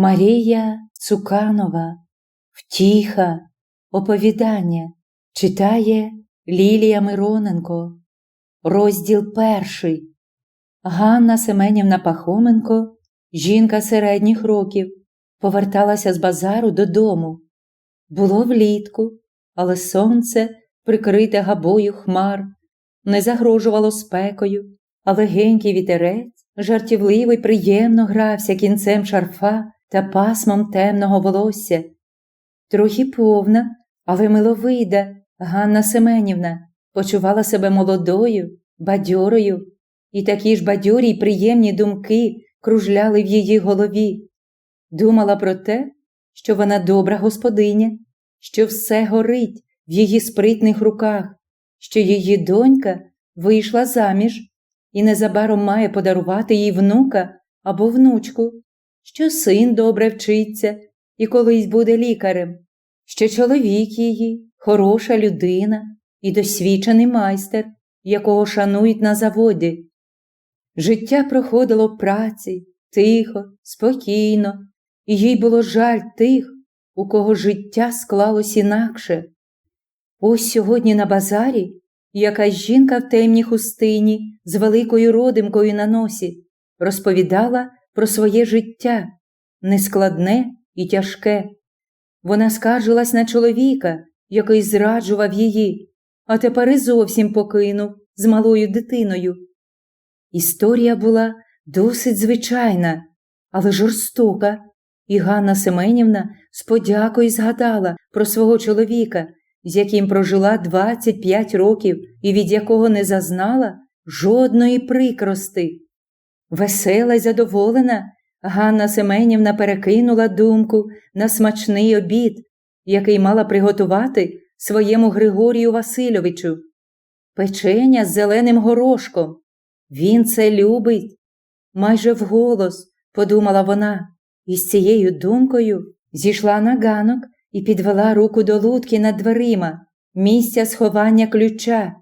Марія Цуканова Втіха Оповідання читає Лілія Мироненко. Розділ перший. Ганна Семенівна Пахоменко, жінка середніх років, поверталася з базару додому. Було влітку, але сонце, прикрите габою хмар, не загрожувало спекою, а легенький вітерець, жартівливо й приємно грався кінцем шарфа та пасмом темного волосся. Трохи повна, але миловида Ганна Семенівна почувала себе молодою, бадьорою, і такі ж бадьорі й приємні думки кружляли в її голові. Думала про те, що вона добра господиня, що все горить в її спритних руках, що її донька вийшла заміж і незабаром має подарувати їй внука або внучку, що син добре вчиться і колись буде лікарем, що чоловік її хороша людина і досвідчений майстер, якого шанують на заводі. Життя проходило в праці тихо, спокійно, і їй було жаль тих, у кого життя склалось інакше. Ось сьогодні на базарі якась жінка в темній хустині з великою родимкою на носі розповідала про своє життя нескладне і тяжке. Вона скаржилась на чоловіка, який зраджував її, а тепер і зовсім покинув з малою дитиною. Історія була досить звичайна, але жорстока, і Ганна Семенівна з подякою згадала про свого чоловіка, з яким прожила 25 років і від якого не зазнала жодної прикрости. Весела й задоволена, Ганна Семенівна перекинула думку на смачний обід, який мала приготувати своєму Григорію Васильовичу. Печеня з зеленим горошком. Він це любить. Майже вголос, подумала вона, і з цією думкою зійшла на ганок і підвела руку до лутки над дверима, місця сховання ключа.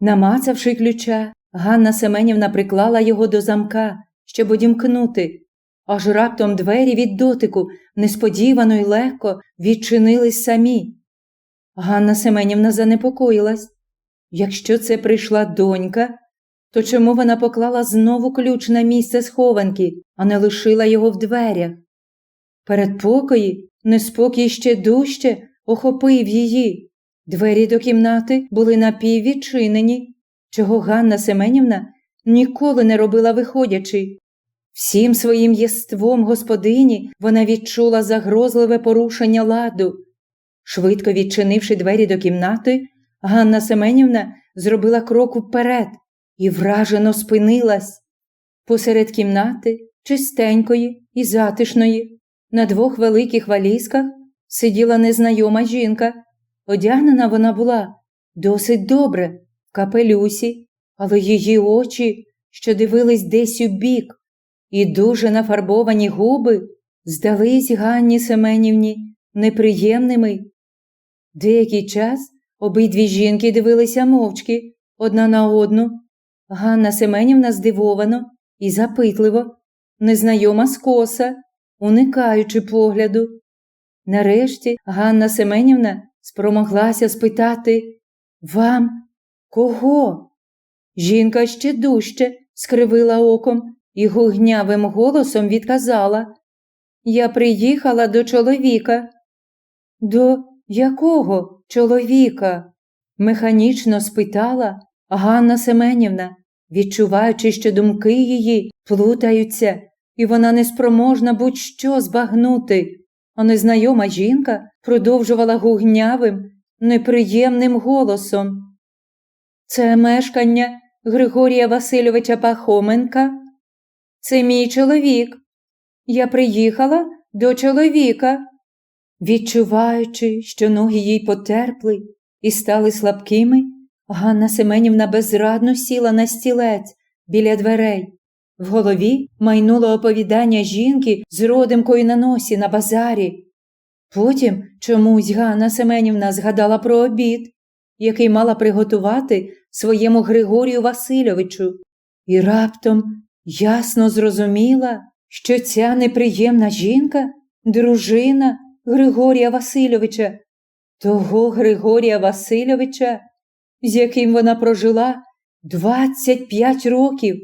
Намацавши ключа, Ганна Семенівна приклала його до замка, щоб одімкнути, аж раптом двері від дотику несподівано й легко відчинились самі. Ганна Семенівна занепокоїлась. Якщо це прийшла донька, то чому вона поклала знову ключ на місце схованки, а не лишила його в дверях? Передпокої неспокій ще дужче охопив її. Двері до кімнати були напіввідчинені, чого Ганна Семенівна ніколи не робила виходячи. Всім своїм єством господині вона відчула загрозливе порушення ладу. Швидко відчинивши двері до кімнати, Ганна Семенівна зробила крок вперед і вражено спинилась. Посеред кімнати, чистенької і затишної, на двох великих валізках сиділа незнайома жінка. Одягнена вона була досить добре, капелюсі, але її очі, що дивились десь у бік, і дуже нафарбовані губи здались Ганні Семенівні неприємними. Деякий час обидві жінки дивилися мовчки одна на одну. Ганна Семенівна здивовано і запитливо, незнайома скоса, уникаючи погляду. Нарешті Ганна Семенівна спромоглася спитати Вам кого? Жінка ще дужче скривила оком і гугнявим голосом відказала Я приїхала до чоловіка. До якого чоловіка? механічно спитала Ганна Семенівна, відчуваючи, що думки її плутаються, і вона неспроможна будь-що збагнути, а незнайома жінка продовжувала гугнявим, неприємним голосом. Це мешкання Григорія Васильовича Пахоменка. Це мій чоловік. Я приїхала до чоловіка. Відчуваючи, що ноги їй потерпли і стали слабкими, Ганна Семенівна безрадно сіла на стілець біля дверей. В голові майнуло оповідання жінки з родимкою на носі на базарі. Потім чомусь Ганна Семенівна згадала про обід, який мала приготувати своєму Григорію Васильовичу, і раптом ясно зрозуміла, що ця неприємна жінка дружина Григорія Васильовича, того Григорія Васильовича, з яким вона прожила 25 років,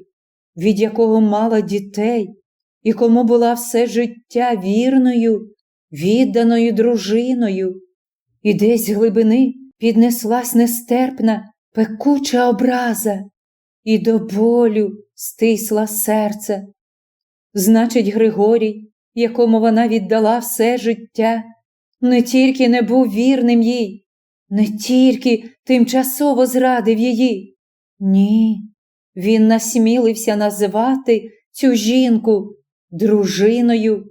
від якого мала дітей і кому була все життя вірною, відданою дружиною, і десь з глибини піднеслась нестерпна, пекуча образа, і до болю стисла серце. Значить, Григорій, якому вона віддала все життя, не тільки не був вірним їй, не тільки тимчасово зрадив її. Ні, він насмілився називати цю жінку дружиною.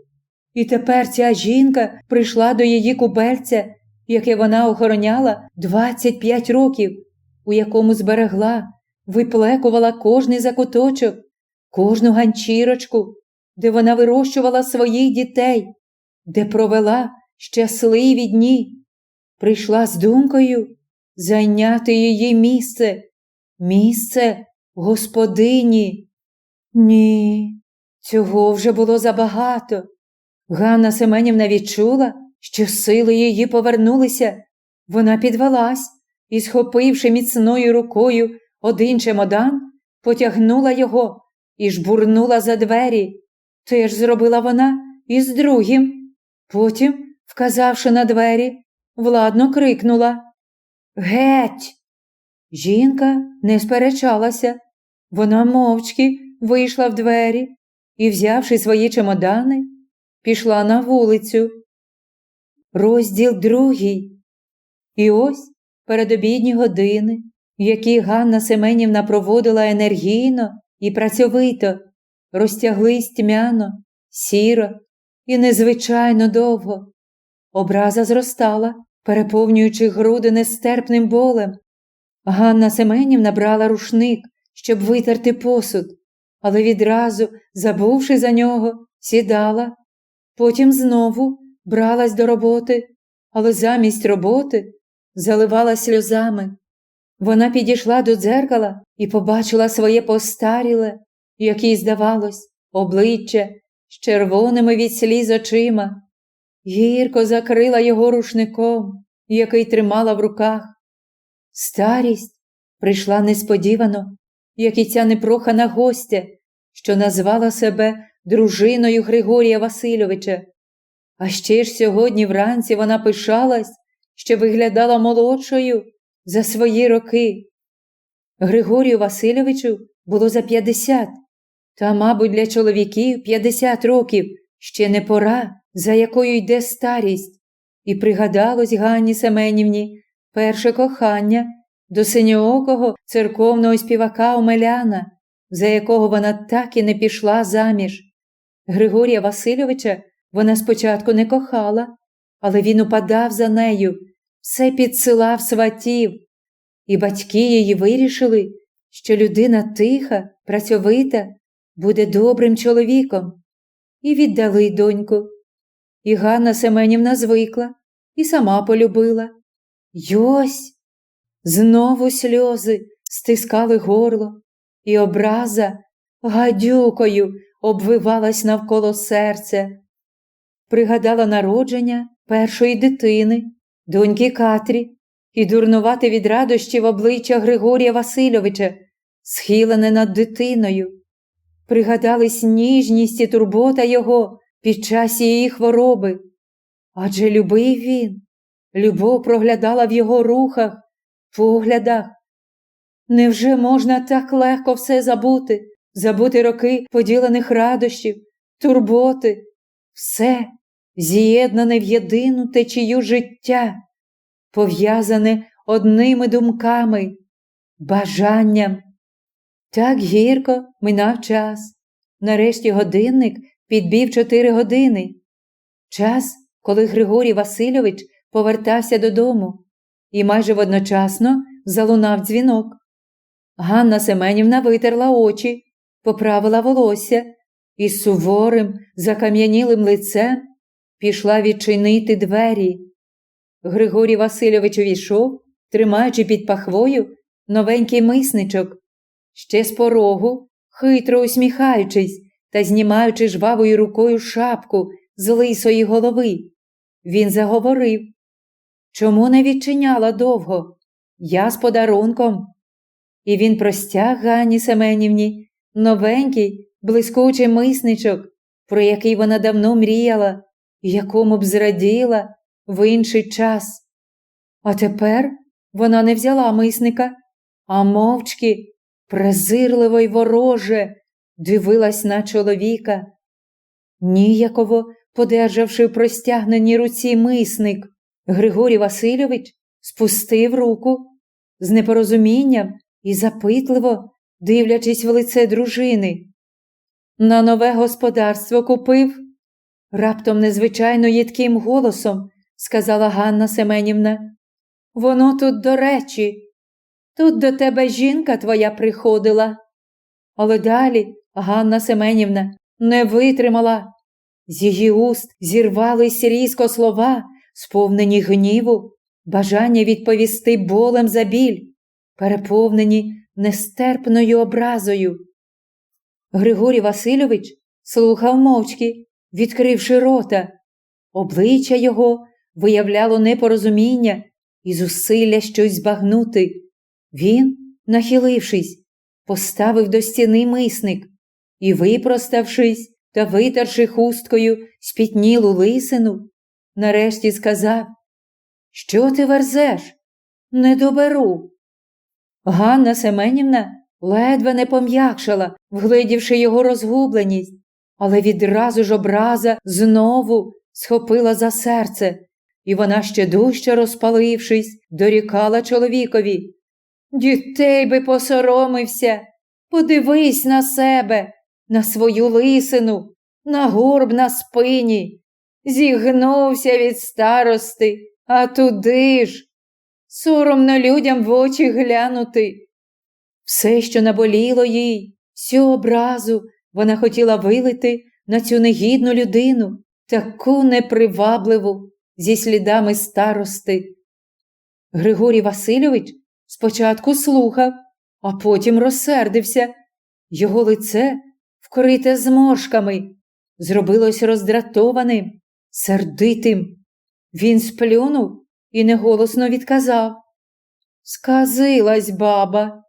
І тепер ця жінка прийшла до її кубельця, яке вона охороняла 25 років, у якому зберегла, виплекувала кожний закуточок, кожну ганчірочку, де вона вирощувала своїх дітей, де провела щасливі дні, прийшла з думкою зайняти її місце, місце господині. Ні, цього вже було забагато. Ганна Семенівна відчула, що сили її повернулися. Вона підвелась і, схопивши міцною рукою один чемодан, потягнула його і жбурнула за двері. Теж зробила вона і з другим. Потім, вказавши на двері, владно крикнула Геть! Жінка не сперечалася. Вона мовчки вийшла в двері і, взявши свої чемодани, пішла на вулицю. Розділ другий. І ось передобідні години, які Ганна Семенівна проводила енергійно і працьовито, розтяглись тьмяно, сіро і незвичайно довго. Образа зростала, переповнюючи груди нестерпним болем. Ганна Семенівна брала рушник, щоб витерти посуд, але відразу, забувши за нього, сідала. Потім знову бралась до роботи, але замість роботи заливала сльозами. Вона підійшла до дзеркала і побачила своє постаріле, як їй здавалось, обличчя з червоними від сліз очима. Гірко закрила його рушником, який тримала в руках. Старість прийшла несподівано, як і ця непрохана гостя, що назвала себе дружиною Григорія Васильовича. А ще ж сьогодні вранці вона пишалась, що виглядала молодшою за свої роки. Григорію Васильовичу було за 50, та, мабуть, для чоловіків 50 років ще не пора, за якою йде старість, і пригадалось Ганні Семенівні перше кохання до синьоокого церковного співака Омеляна, за якого вона так і не пішла заміж. Григорія Васильовича вона спочатку не кохала, але він упадав за нею, все підсилав сватів, і батьки її вирішили, що людина тиха, працьовита, буде добрим чоловіком, і віддали доньку. І Ганна Семенівна звикла і сама полюбила. Йось! Знову сльози стискали горло, і образа гадюкою обвивалась навколо серця. Пригадала народження першої дитини, доньки Катрі, і дурнувати від радощів обличчя Григорія Васильовича, схилене над дитиною. Пригадались ніжність і турбота його під час її хвороби. Адже любив він, любов проглядала в його рухах, поглядах. Невже можна так легко все забути, забути роки поділених радощів, турботи, все з'єднане в єдину течію життя, пов'язане одними думками, бажанням. Так гірко минав час. Нарешті годинник підбів чотири години. Час, коли Григорій Васильович повертався додому, і майже водночасно залунав дзвінок. Ганна Семенівна витерла очі, поправила волосся і суворим, закам'янілим лицем пішла відчинити двері. Григорій Васильович увійшов, тримаючи під пахвою новенький мисничок. Ще з порогу, хитро усміхаючись, та знімаючи жвавою рукою шапку з лисої голови. Він заговорив. Чому не відчиняла довго? Я з подарунком. І він простяг Ганні Семенівні новенький, блискучий мисничок, про який вона давно мріяла, якому б зраділа в інший час. А тепер вона не взяла мисника, а мовчки, презирливо й вороже, дивилась на чоловіка. Ніяково, подержавши в простягненій руці мисник, Григорій Васильович спустив руку з непорозумінням і запитливо дивлячись в лице дружини. На нове господарство купив, раптом незвичайно їдким голосом сказала Ганна Семенівна. Воно тут до речі, тут до тебе жінка твоя приходила. Але далі Ганна Семенівна не витримала. З її уст зірвались різко слова, сповнені гніву, бажання відповісти болем за біль, переповнені нестерпною образою. Григорій Васильович слухав мовчки, відкривши рота. Обличчя його виявляло непорозуміння і зусилля щось збагнути. Він, нахилившись, поставив до стіни мисник і, випроставшись та витерши хусткою спітнілу лисину, нарешті сказав, Що ти верзеш? Не доберу. Ганна Семенівна ледве не пом'якшала, вгледівши його розгубленість, але відразу ж образа знову схопила за серце, і вона ще дужче розпалившись, дорікала чоловікові. Дітей би посоромився, подивись на себе, на свою лисину, на горб на спині. Зігнувся від старости, а туди ж. Соромно людям в очі глянути. Все, що наболіло їй, всю образу вона хотіла вилити на цю негідну людину, таку непривабливу, зі слідами старости. Григорій Васильович спочатку слухав, а потім розсердився. Його лице, вкрите зморшками, зробилось роздратованим, сердитим. Він сплюнув і неголосно відказав. Сказилась баба.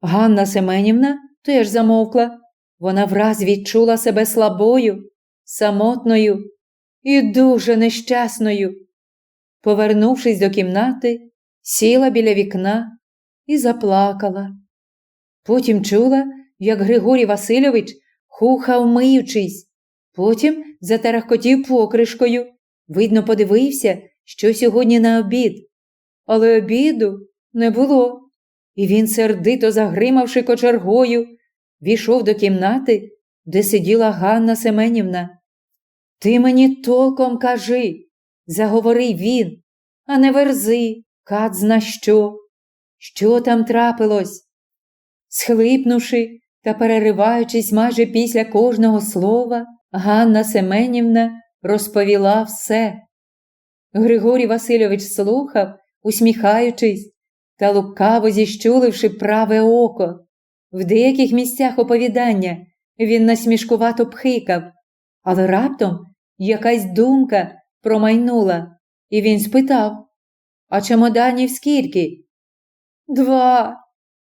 Ганна Семенівна теж замовкла. Вона враз відчула себе слабою, самотною і дуже нещасною. Повернувшись до кімнати, сіла біля вікна і заплакала. Потім чула, як Григорій Васильович хухав миючись, потім затарахкотів покришкою. Видно, подивився, що сьогодні на обід. Але обіду не було, і він, сердито загримавши кочергою, війшов до кімнати, де сиділа Ганна Семенівна. Ти мені толком кажи, заговорив він, а не верзи, кат зна що. Що там трапилось? Схлипнувши та перериваючись майже після кожного слова, Ганна Семенівна розповіла все. Григорій Васильович слухав, усміхаючись та лукаво зіщуливши праве око. В деяких місцях оповідання він насмішкувато пхикав, але раптом якась думка промайнула, і він спитав А чемоданів скільки? Два,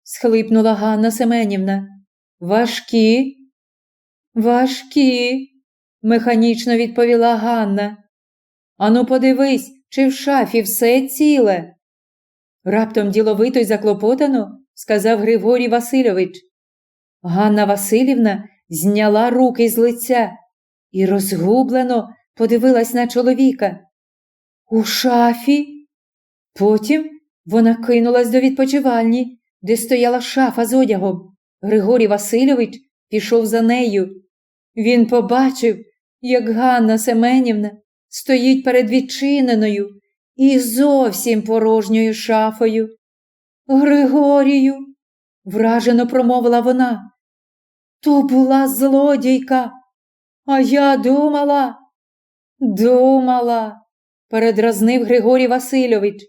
схлипнула Ганна Семенівна. Важкі? Важкі, механічно відповіла Ганна. Ану, подивись, чи в шафі все ціле. Раптом діловито й заклопотано сказав Григорій Васильович. Ганна Васильівна зняла руки з лиця і розгублено подивилась на чоловіка. У шафі. Потім вона кинулась до відпочивальні, де стояла шафа з одягом. Григорій Васильович пішов за нею. Він побачив, як Ганна Семенівна стоїть перед відчиненою і зовсім порожньою шафою. Григорію, вражено промовила вона. То була злодійка, а я думала, думала, передразнив Григорій Васильович.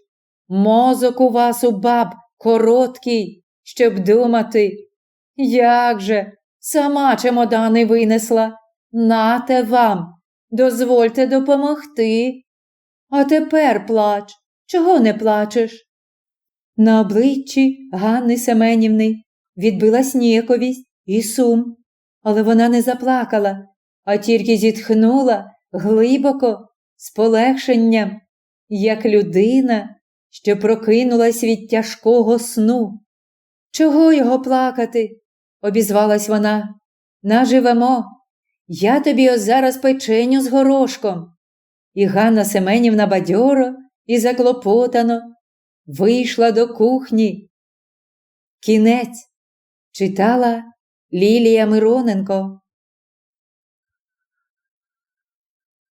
Мозок у вас у баб короткий, щоб думати. Як же, Сама чемодани винесла. Нате вам, дозвольте допомогти. А тепер плач. Чого не плачеш? На обличчі Ганни Семенівни відбилась ніяковість і сум, але вона не заплакала, а тільки зітхнула глибоко, з полегшенням, як людина, що прокинулась від тяжкого сну. Чого його плакати? обізвалась вона. Наживемо. Я тобі ось зараз печеню з горошком. І Ганна Семенівна бадьоро і заклопотано вийшла до кухні. Кінець читала Лілія Мироненко